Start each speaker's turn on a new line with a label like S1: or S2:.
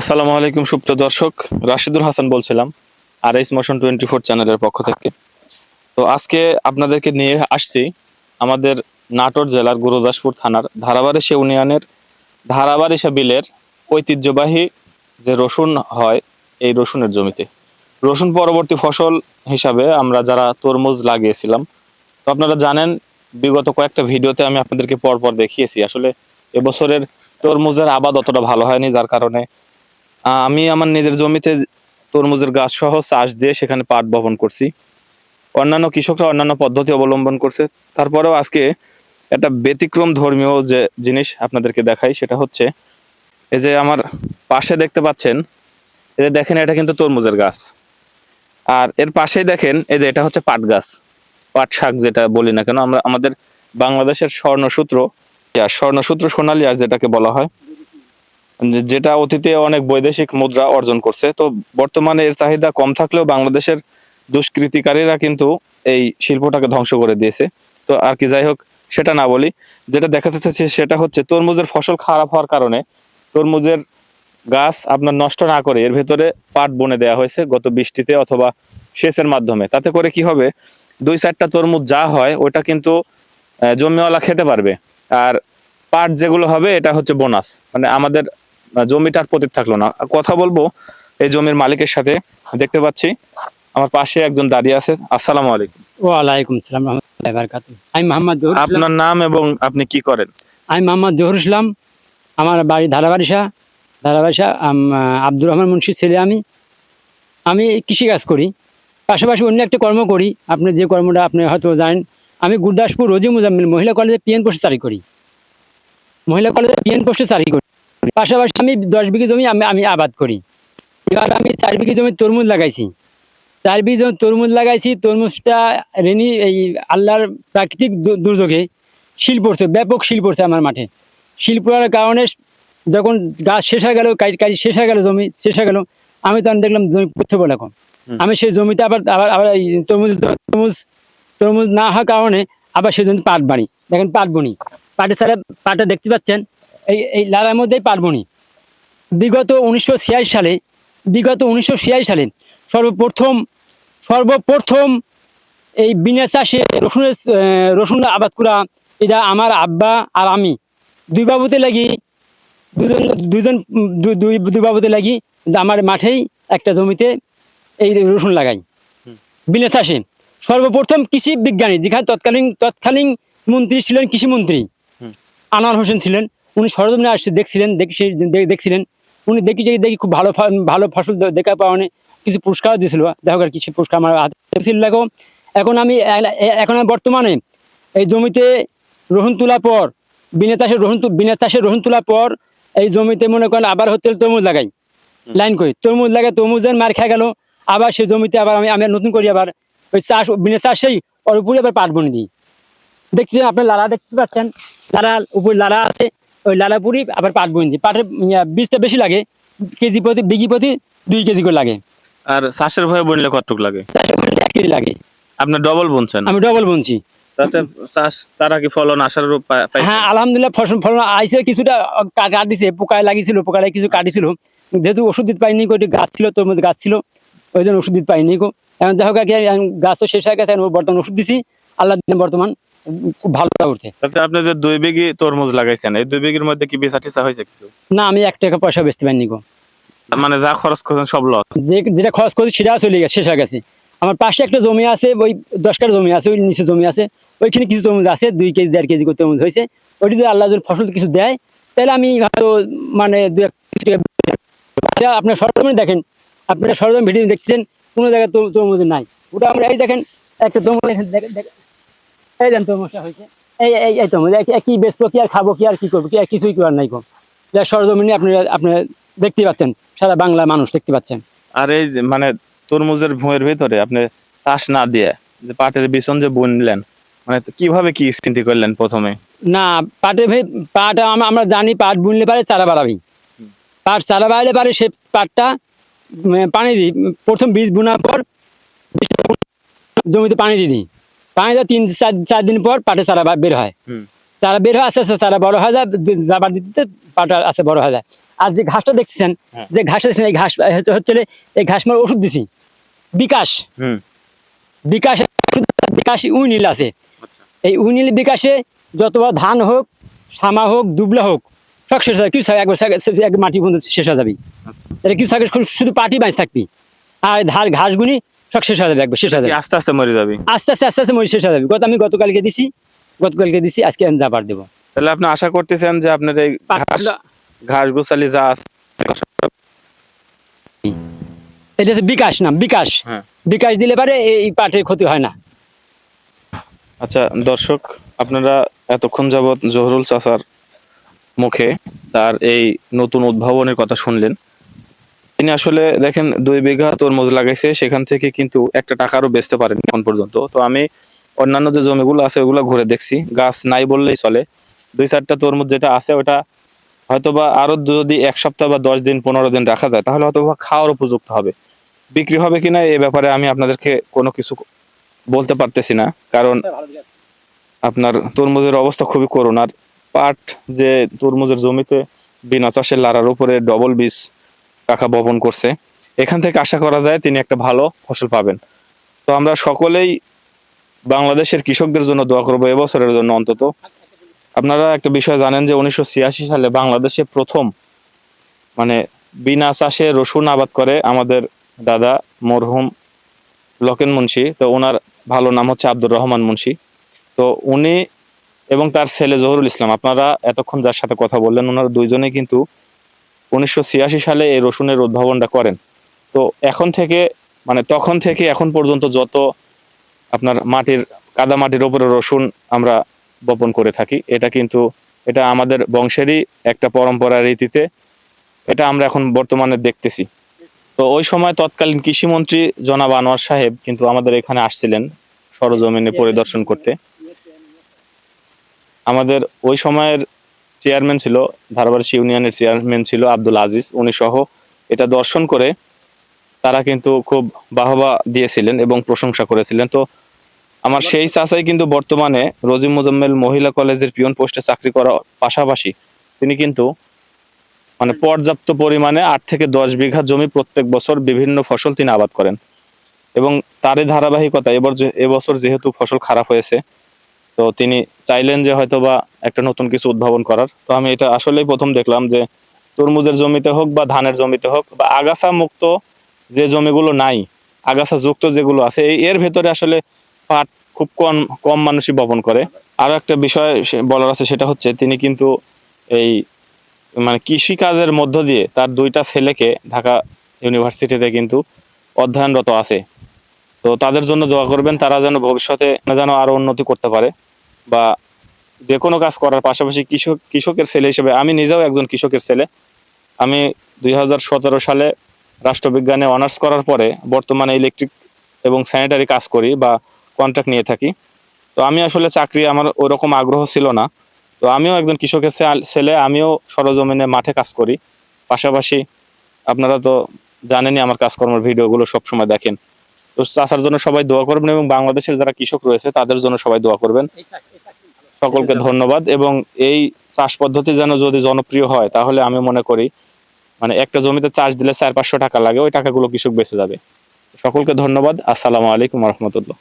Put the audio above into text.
S1: আসসালামু আলাইকুম সুপ্রিয় দর্শক। রাশিদুল হাসান বলছিলাম R S motion twenty four চ্যানেলের পক্ষ থেকে। তো আজকে আপনাদেরকে নিয়ে আসছি আমাদের নাটোর জেলার গুরুদাসপুর থানার ধারাবাড়িশা ইউনিয়নের ধারাবাড়িশা বিলের ঐতিহ্যবাহী যে রসুন হয়, এই রসুনের জমিতে। রসুন পরবর্তী ফসল হিসাবে আমরা যারা তরমুজ লাগিয়েছিলাম, তো আপনারা জানেন, বিগত কয়েকটা ভিডিওতে আমি আপনাদেরকে পরপর দেখিয়েছি। আসলে এবছরের তরমুজের আবাদ অতটা ভালো হয়নি, যার কারণে আমি আমার নিজের জমিতে তরমুজের গাছ সহ চাষ দিয়ে সেখানে পাট বপন করছি। অন্যান্য কৃষকরা অন্যান্য পদ্ধতি অবলম্বন করছে। তারপরেও আজকে একটা ব্যতিক্রম ধর্মীয় যে জিনিস আপনাদেরকে দেখাই, সেটা হচ্ছে এই যে আমার পাশে দেখতে পাচ্ছেন, এই যে দেখেন এটা কিন্তু তরমুজের গাছ। আর এর পাশেই দেখেন, এই যে এটা হচ্ছে পাট গাছ। পাট শাক যেটা বলি না কেন, আমরা আমাদের বাংলাদেশের স্বর্ণসূত্র স্বর্ণসূত্র সোনালী আঁশ যেটাকে বলা হয় যেটা অতীতে অনেক বৈদেশিক মুদ্রা অর্জন করছে, তো বর্তমানে এর চাহিদা কম থাকলেও বাংলাদেশের দুষ্কৃতিকারীরা কিন্তু এই শিল্পটাকে ধ্বংস করে দিয়েছে। তো আর কি, যাই হোক, সেটা না বলি। যেটা দেখাতে চাচ্ছি সেটা হচ্ছে তরমুজের ফসল খারাপ হওয়ার কারণে তরমুজের গাছ আপনার নষ্ট না করে এর ভেতরে পাট বনে দেওয়া হয়েছে গত বৃষ্টিতে অথবা সেচের মাধ্যমে। তাতে করে কি হবে, দুই চারটা তরমুজ যা হয় ওটা কিন্তু জমিওয়ালা খেতে পারবে। আর পাট যেগুলো হবে, এটা হচ্ছে বোনাস। মানে আমাদের জমিটার প্রতীক থাকল না। কথা বলব এই জমির মালিকের সাথে দেখতে পাচ্ছি আমার পাশে একজন দাঁড়িয়ে আছে। আসসালামু আলাইকুম।
S2: ওয়ালাইকুম সালাম আমি মোহাম্মদ
S1: আপনার নাম এবং আপনি কি করেন?
S2: আমি মোহাম্মদ জহুর ইসলাম। আমার বাড়ি ধারাবাড়িশা। আম- আব্দুর রহমান মুন্সির ছেলে আমি। আমি কৃষিকাজ করি। পাশাপাশি অন্য একটা কর্ম করি। আপনি যে কর্মটা আপনি হয়তো জানেন আমি গুরদাসপুর রোজি মুজাম্মিল মহিলা কলেজে পিএন পোস্টে চাকরি করি। মহিলা কলেজে পিএন পোস্টে চাকরি করি। পাশাপাশি আমি দশ বিঘি জমি আমি আমি আবাদ করি। এবার আমি চার বিঘি জমি তরমুজ লাগাইছি। চার বিঘি জমি তরমুজ লাগাইছি তরমুজটা রেনি এই আল্লাহর প্রাকৃতিক দুর্যোগে শিল পড়ছে ব্যাপক শিল পড়ছে আমার মাঠে। শিল পড়ার কারণে যখন গাছ শেষ হয়ে গেল কাজ কাজ শেষ হয়ে গেল জমি শেষ হয়ে গেল আমি তখন দেখলাম জমি পড়তে বলে এখন। আমি সেই জমিতে আবার আবার আবার এই তরমুজ তরমুজ তরমুজ না হওয়ার কারণে আবার সেই জমিতে পাট বাড়ি দেখেন পাট বনি। পাটের ছাড়া পাটটা দেখতে পাচ্ছেন? এই এই লালার মধ্যেই পাট বনি বিগত উনিশশো সালে বিগত উনিশশো সালে সর্বপ্রথম সর্বপ্রথম এই বিনা চাষে রসুনের রসুন আবাদ করা এটা আমার আব্বা আর আমি দুই বাবুতে লাগি দুজন দুজন দুই দুই বাবুতে লাগি আমার মাঠেই একটা জমিতে এই রসুন লাগাই। বিনা চাষে। সর্বপ্রথম কৃষি বিজ্ঞানী যেখানে তৎকালীন তৎকালীন মন্ত্রী ছিলেন কৃষিমন্ত্রী। আনোয়ার হোসেন ছিলেন। উনি সরজমিনে আসছে দেখছিলেন দেখি দেখছিলেন। উনি দেখি যে দেখি খুব ভালো ভালো ফসল দেখা পাওয়ানে কিছু পুরস্কার দিয়েছিল। যাই হোক আর কিছু পুরস্কার আমার হাতে ছিল। দেখো এখন আমি এখন আমি বর্তমানে এই জমিতে রোহন তোলার পর বিনা চাষে রোহন বিনা চাষে রোহন তোলার পর এই জমিতে মনে করেন আবার হতে তরমুজ লাগাই। লাইন করি। তরমুজ লাগাই তরমুজের মার খেয়ে গেল। আবার সেই জমিতে আবার আমি আমি নতুন করি আবার। ওই চাষ বিনা চাষেই ওর উপরে আবার পাট বনে দিই। দেখছি আপনার লালা দেখতে পাচ্ছেন? লালা উপরে লালা আছে। ওই লালাপুরি আবার পাট বনে পাটের বীজটা বেশি লাগে কেজি প্রতি বিঘি প্রতি দুই কেজি করে লাগে।
S1: আর চাষের ভয়ে বনলে কতটুক লাগে?
S2: চাষের এক কেজি লাগে।
S1: আপনি ডবল বুনছেন?
S2: আমি ডবল বুনছি।
S1: তাতে চাষ তারা কি ফলন আসার?
S2: হ্যাঁ আলহামদুলিল্লাহ ফসল ফলন আইসে কিছুটা কাটিছে পোকায় লাগিয়েছিল পোকায় কিছু কাটিছিল যেহেতু ওষুধ দিতে পাইনি কো গাছ ছিল তোর মধ্যে গাছ ছিল ওই জন্য ওষুধ দিতে পাইনি এখন যাই হোক আর কি, এখন গাছ তো শেষ হয়ে গেছে বর্তমান ওষুধ দিছি আল্লাহ দিন বর্তমান। খুব ভালো উঠছে।
S1: তাতে আপনি যে দুই বিঘি তরমুজ লাগাইছেন এই দুই বিঘির মধ্যে কি বেচা টিচা হয়েছে কিছু?
S2: না আমি এক টাকা পয়সা বেচতে পারিনি গো।
S1: মানে যা খরচ করছেন সব লস
S2: যে যেটা খরচ করেছি সেটা চলে গেছে শেষ হয়ে গেছে। আমার পাশে একটা জমি আছে ওই দশ জমি আছে ওই নিচে জমি আছে ওইখানে কিছু তরমুজ আছে দুই কেজি দেড় কেজি করে তরমুজ হয়েছে। ওইটি যদি আল্লাহ যদি ফসল কিছু দেয় তাহলে আমি হয়তো মানে দু এক। এটা আপনার সরজমিনে দেখেন আপনারা সরজমিন ভিডিও দেখছেন কোনো জায়গায় তরমুজ নাই। ওটা আমরা এই দেখেন একটা তরমুজ দেখেন। এই দেন তরমুজটা হয়েছে। এই এই এই তরমুজ কি বেচবো কি আর খাব কি আর কি করব কি আর কিছুই করার নাই কো। যা সরজমিনে আপনারা আপনারা দেখতে পাচ্ছেন সারা বাংলা মানুষ দেখতে পাচ্ছেন।
S1: আর এই যে মানে তরমুজের ভুঁয়ের ভিতরে আপনি চাষ না দিয়ে যে পাটের বিছন যে বুনলেন মানে কীভাবে কি চিন্তা করলেন প্রথমে?
S2: না পাটে ভাই পাট আমরা জানি পাট বুনলে পারে চারা বাড়াবি পাট চারা বাড়ালে পারে সে পাটটা পানি দিই প্রথম বীজ বোনার পর জমিতে পানি দিয়ে দিই। দেওয়ার তিন চার চার দিন পর পাটে চারা বের হয়। চারা বের হয় আস্তে আস্তে চারা বড় হয়ে যায় জাবার দিতে পাটা আছে বড় হয়ে যায়। আর যে ঘাসটা দেখছেন
S1: হ্যাঁ।
S2: যে ঘাসটা দেখছেন এই ঘাস হচ্ছে এই ঘাস মার ওষুধ দিছি। বিকাশ। বিকাশ বিকাশ উইনিল আছে।
S1: আচ্ছা।
S2: এই উইনিল বিকাশে যতবার ধান হোক সামা হোক দুবলা হোক সব শেষ হয়ে কিছু একবার এক মাটি বন্ধু শেষ হয়ে যাবে
S1: আচ্ছা।
S2: এটা কিছু শুধু পাটি বাঁচ থাকবি। আর ধার ঘাসগুনি সব শেষ হয়ে যাবে একবার শেষ হয়ে যাবে।
S1: আস্তে আস্তে মরে যাবে।
S2: আস্তে আস্তে আস্তে আস্তে মরি শেষ হয়ে যাবে। গত আমি গতকালকে দিছি গতকালকে দিছি আজকে আমি দেবো।
S1: তাহলে আপনি আশা করতেছেন যে আপনার এই ঘাস ঘাস গোছালি যা
S2: এটা হচ্ছে বিকাশ নাম বিকাশ।
S1: হ্যাঁ।
S2: বিকাশ দিলে পারে এই এই পাটের ক্ষতি হয় না।
S1: আচ্ছা দর্শক আপনারা এতক্ষণ যাবৎ জহরুল চাচার মুখে তার এই নতুন উদ্ভাবনের কথা শুনলেন। তিনি আসলে দেখেন দুই বিঘা তরমুজ লাগাইছে, সেখান থেকে কিন্তু একটা টাকারও বেচতে পারেন এখন পর্যন্ত। তো আমি অন্যান্য যে জমিগুলো আছে, ওগুলো ঘুরে দেখছি। গাছ নাই বললেই চলে। দুই চারটা তরমুজ যেটা আছে, ওটা হয়তোবা আরও যদি এক সপ্তাহ বা দশ দিন, পনেরো দিন রাখা যায়, তাহলে হয়তো বা খাওয়ার উপযুক্ত হবে। বিক্রি হবে কিনা এই ব্যাপারে আমি আপনাদেরকে কোনো কিছু বলতে পারতেছি না। কারণ আপনার তরমুজের অবস্থা খুবই করুণ। আর পাট যে তরমুজের জমিতে বিনা চাষের লাড়ার উপরে ডবল বীজ কাকা বপন করছে। এখান থেকে আশা করা যায় তিনি একটা ভালো ফসল পাবেন। তো আমরা সকলেই বাংলাদেশের কৃষকদের জন্য দোয়া করব এবছরের জন্য অন্তত। আপনারা একটা বিষয় জানেন যে উনিশশো ছিয়াশি সালে বাংলাদেশে প্রথম মানে বিনা চাষে রসুন আবাদ করে আমাদের দাদা মরহুম লকেন মুন্সি, তো ওনার ভালো নাম হচ্ছে আব্দুর রহমান মুন্সি। তো উনি এবং তার ছেলে জহুরুল ইসলাম, আপনারা এতক্ষণ যার সাথে কথা বললেন, ওনারা দুইজনেই কিন্তু উনিশশো ছিয়াশি সালে এই রসুনের উদ্ভাবনটা করেন। তো এখন থেকে মানে তখন থেকে এখন পর্যন্ত যত আপনার মাটির, কাদা মাটির ওপরে রসুন আমরা বপন করে থাকি, এটা কিন্তু, এটা আমাদের বংশেরই একটা পরম্পরা রীতিতে, এটা আমরা এখন বর্তমানে দেখতেছি। তো ওই সময় তৎকালীন কৃষিমন্ত্রী জনাব আনোয়ার সাহেব কিন্তু আমাদের এখানে আসছিলেন সরজমিনে পরিদর্শন করতে। আমাদের ওই সময়ের চেয়ারম্যান ছিল ধারবাড়ি ইউনিয়নের চেয়ারম্যান ছিল আব্দুল আজিজ। উনি সহ এটা দর্শন করে তারা কিন্তু খুব বাহবা দিয়েছিলেন এবং প্রশংসা করেছিলেন। তো আমার সেই চাচাই কিন্তু বর্তমানে রজিম মুজাম্মেল মহিলা কলেজের পিয়ন পোস্টে চাকরি করার পাশাপাশি তিনি কিন্তু মানে পর্যাপ্ত পরিমাণে আট থেকে দশ বিঘা জমি প্রত্যেক বছর বিভিন্ন ফসল তিনি আবাদ করেন। এবং তারই ধারাবাহিকতা এবার এবছর যেহেতু ফসল খারাপ হয়েছে তো তিনি চাইলেন যে হয়তো বা একটা নতুন কিছু উদ্ভাবন করার। তো আমি এটা আসলেই প্রথম দেখলাম যে তরমুজের জমিতে হোক বা ধানের জমিতে হোক বা আগাছা মুক্ত যে জমিগুলো নাই, আগাছা যুক্ত যেগুলো আছে এর ভেতরে আসলে পাট খুব কম কম মানুষই বপন করে। আরও একটা বিষয় বলার আছে সেটা হচ্ছে তিনি কিন্তু এই মানে কৃষি কাজের মধ্য দিয়ে তার দুইটা ছেলেকে ঢাকা ইউনিভার্সিটিতে কিন্তু অধ্যয়নরত আছে। তো তাদের জন্য দোয়া করবেন, তারা যেন ভবিষ্যতে যেন আরও উন্নতি করতে পারে বা যে কোনো কাজ করার পাশাপাশি কৃষক, কৃষকের ছেলে হিসেবে, আমি নিজেও একজন কৃষকের ছেলে। আমি দুই হাজার সতেরো সালে রাষ্ট্রবিজ্ঞানে অনার্স করার পরে বর্তমানে ইলেকট্রিক এবং স্যানিটারি কাজ করি বা কন্ট্রাক্ট নিয়ে থাকি। তো আমি আসলে চাকরি আমার ওরকম আগ্রহ ছিল না। তো আমিও একজন কৃষকের ছেলে, আমিও সরজমিনে মাঠে কাজ করি। পাশাপাশি আপনারা তো জানেনই আমার কাজকর্মের ভিডিওগুলো সবসময় দেখেন। তো চাষার জন্য সবাই দোয়া করবেন এবং বাংলাদেশের যারা কৃষক রয়েছে, তাদের জন্য সবাই দোয়া করবেন। সকলকে ধন্যবাদ এবং এই চাষ পদ্ধতি যেন যদি জনপ্রিয় হয়, তাহলে আমি মনে করি মানে একটা জমিতে চাষ দিলে চার পাঁচশো টাকা লাগে, ওই টাকাগুলো কৃষক বেঁচে যাবে। সকলকে ধন্যবাদ। আসসালামু আলাইকুম রহমতুল্লাহ।